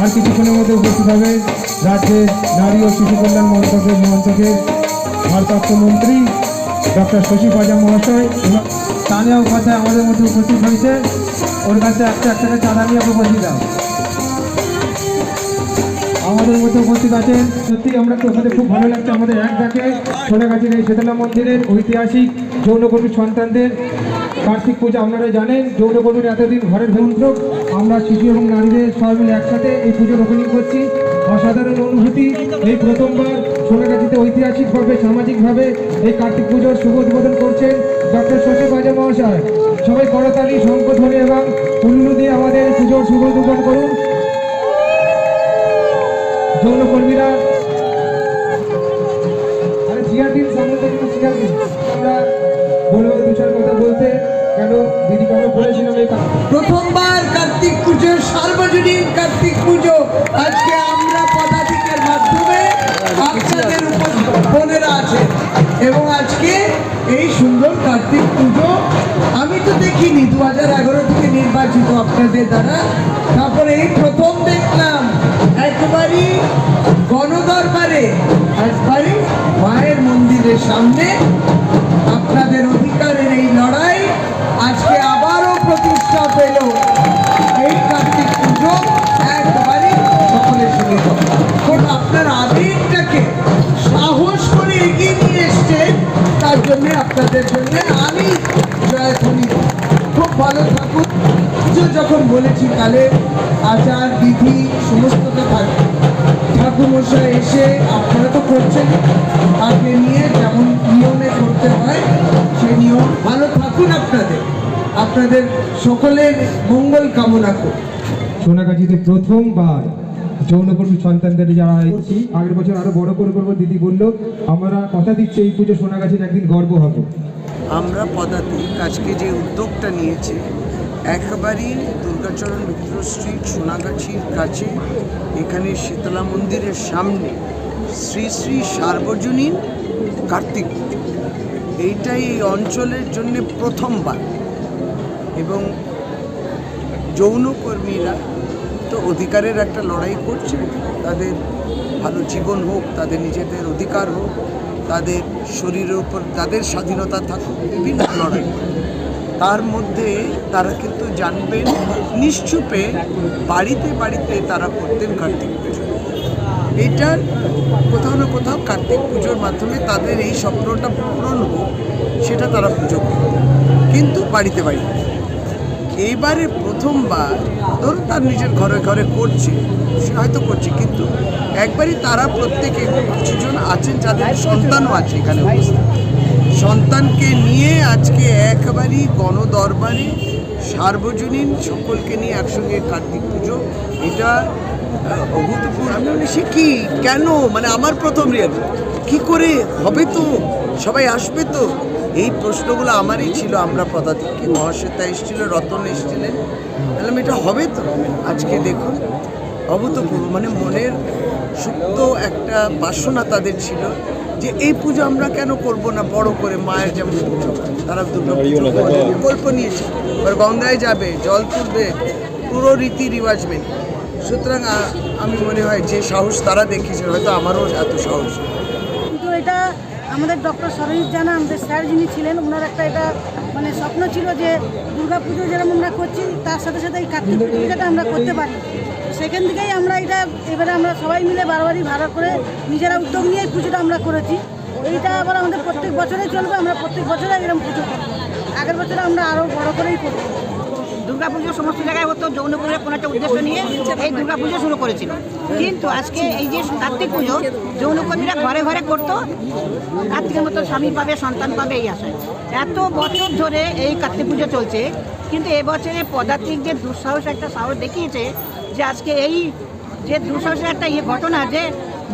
আর কিছুক্ষণের মধ্যে উপস্থিত হবে রাজ্যের নারী ও শিশু কল্যাণ মন্ত্রকের মন্ত্রকের ভারপ্রাপ্ত মন্ত্রী ডক্টর শশী পাজা মহাশয় তানিয়া উপাধ্যায় আমাদের মধ্যে উপস্থিত হয়েছে। ওর কাছে একটা একটা চাঁদা নিয়ে দাও আমাদের মধ্যে উপস্থিত আছেন। সত্যি আমরা তো ওখানে খুব ভালো লাগছে। আমাদের এক ডাকে সোনাগাছির এই শীতলা মন্দিরের ঐতিহাসিক যৌনকর্মী সন্তানদের। কার্তিক পূজা, আপনারা জানেন যৌনকর্মীর এতদিন ঘরের ভেন্দ্র আমরা শিশু এবং নারীদের সবাই মিলে একসাথে এই পুজোর ওপেনিং করছি। অসাধারণ অনুভূতি। এই প্রথমবার সোনাগাছিতে ঐতিহাসিকভাবে সামাজিকভাবে এই কার্তিক পুজোর শুভ উদ্বোধন করছেন ডক্টর শশী বাজা মহাশয়। সবাই করতালি শঙ্কধ্বনি এবং উল্লু দিয়ে আমাদের পুজোর শুভ উদ্বোধন করুন। যৌনকর্মীরা প্রথমবার কার্তিক পুজো, সার্বজনীন কার্তিক পুজো। আজকে আমরা পদাধিকের মাধ্যমে আপনাদের বোনেরা আছেন। এবং আজকে এই সুন্দর কার্তিক পুজো আমি তো দেখিনি দু হাজার এগারো থেকে নির্বাচিত আপনাদের দ্বারা। তারপরে এই প্রথম দেখলাম, একবারই গণদরবারে, একবারই মায়ের মন্দিরের সামনে খুব ভালো থাকুন পুজো যখন বলেছি কালে আচার, বিধি, সমস্তটা থাকবে। ঠাকুরমশাই এসে আপনারা তো করছেন আগে নিয়ে যেমন নিয়মে করতে হয়, সেই নিয়ম। ভালো থাকুন আপনাদের। আপনাদের সকলের মঙ্গল কামনা করি সোনাগাছিতে প্রথমবার যৌনকর্মী সন্তানদের যারা করছি আগের বছর আরও বড় করে করব, দিদি বলল, আমরা কথা দিচ্ছি, এই পুজো সোনাগাছির একদিন গর্ব হবে। আমরা আজকে যে উদ্যোগটা নিয়েছে, একবারই দুর্গাচরণ মিত্র স্ট্রিট সোনাগাছির কাছে, এখানে শীতলা মন্দিরের সামনে শ্রী শ্রী সার্বজনীন কার্তিক পুজো। এইটাই এই অঞ্চলের জন্য প্রথমবার। এবং যৌনকর্মীরা তো অধিকারের একটা লড়াই করছে, তাদের ভালো জীবন হোক, তাদের নিজেদের অধিকার হোক তাদের শরীরের উপর, তাদের স্বাধীনতা থাকুক, বিভিন্ন লড়াই। তার মধ্যে তারা কিন্তু জানবেন, নিশ্চুপে বাড়িতে বাড়িতে তারা করতেন কার্তিক পুজো। এটার কোথাও না কোথাও কার্তিক পুজোর মাধ্যমে তাদের এই স্বপ্নটা পূরণ হোক, সেটা তারা পুজো করবে। কিন্তু বাড়িতে বাড়িতে। এইবারে প্রথমবার, ধরুন তার নিজের ঘরে ঘরে করছে, সে হয়তো করছে, কিন্তু একবারই তারা প্রত্যেকে কিছুজন আছেন যাদের সন্তানও আছে এখানে সন্তানকে নিয়ে আজকে একবারই গণদরবারে সার্বজনীন সকলকে নিয়ে একসঙ্গে কার্তিক পুজো। এটা অভূতপূর্ব। মানে সে কি? কেন? মানে আমার প্রথম রিয়াল কি করে? হবে তো? সবাই আসবে তো? এই প্রশ্নগুলো আমারই ছিল। আমরা পদাতিককে মহাশ্বেতা এসেছিল রতন এসেছিলেন বললাম এটা হবে তো? আজকে দেখুন। অভূতপূর্ব। মানে মনের সুপ্ত একটা বাসনা তাদের ছিল যে এই পুজো আমরা কেন করব না? বড় করে মায়ের যেমন পুজো তারা করে। গল্প নিয়েছে। এবার গঙ্গায় যাবে জল তুলবে পুরো রীতি রিবাজ মেনে। সুতরাং আমি মনে হয় যে সাহস তারা দেখিয়েছে, হয়তো আমারও এত সাহস। কিন্তু এটা আমাদের ডক্টর সরজিৎ জানা, আমাদের স্যার যিনি ছিলেন ওনার একটা এটা মানে স্বপ্ন ছিল যে দুর্গা পুজো যেরকম আমরা করছি, তার সাথে সাথে এই কার্তিক পুজো যাতে আমরা করতে পারি। সেখান থেকেই আমরা এটা, এবারে আমরা সবাই মিলে বারবারই ভাড়া করে নিজেরা উদ্যোগ নিয়ে এই পুজোটা আমরা করেছি। এইটা আবার আমাদের প্রত্যেক বছরে চলবে, আমরা প্রত্যেক বছরে এরকম পুজো করব আগের বছরে আমরা আরও বড় করেই করব। দুর্গাপুজো সমস্ত জায়গায় হতো যৌনপুরের কোনো একটা উদ্দেশ্য নিয়ে এই দুর্গাপুজো শুরু করেছিল। কিন্তু আজকে এই যে কার্তিক পুজো, যৌনকর্মীরা ঘরে ঘরে করতো, কার্তিকের মতো স্বামী পাবে, সন্তান পাবে, এই আশায়। এত বছর ধরে এই কার্তিক পুজো চলছে, কিন্তু এবছরে পদার্থিক যে দুঃসাহস একটা সাহস দেখিয়েছে যে আজকে এই যে দুঃসাহসের একটা ইয়ে ঘটনা যে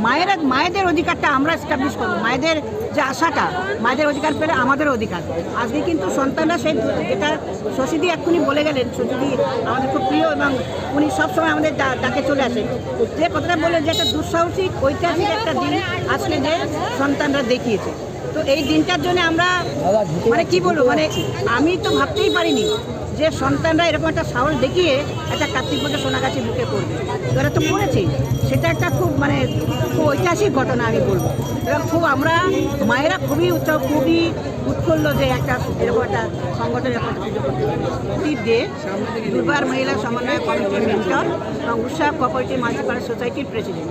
মায়েরা মায়েদের অধিকারটা আমরা এস্টাবলিশ করব। মায়েদের যে আশাটা, মায়েদের অধিকার পেলে আমাদের অধিকার। আজকে কিন্তু সন্তানরা সেই যেটা শশীদি এক্ষুনি বলে গেলেন, শশীদি আমাদের খুব প্রিয় এবং উনি সবসময় আমাদের ডাকে চলে আসেন। যে কথাটা বললেন যে, একটা দুঃসাহসিক, ঐতিহাসিক একটা দিন আজকে যে সন্তানরা দেখিয়েছে। তো এই দিনটার জন্য আমরা মানে কি বলব মানে আমি তো ভাবতেই পারিনি যে সন্তানরা এরকম একটা সাহস দেখিয়ে একটা কার্তিক পুজো সোনাগাছি বুকে করবে। এবারে তো করেছি। সেটা একটা খুব মানে খুব ঐতিহাসিক ঘটনা আমি বলব। এবং খুব আমরা মায়েরা খুবই উৎসব খুবই উৎফুল্ল যে একটা এরকম একটা সংগঠন এরকম পুজো করতে দুর্বার মহিলা সমন্বয় কমিটির মেন্টর এবং উৎসাহ কোঅপারেটিভ মাল্টিপার সোসাইটির প্রেসিডেন্ট।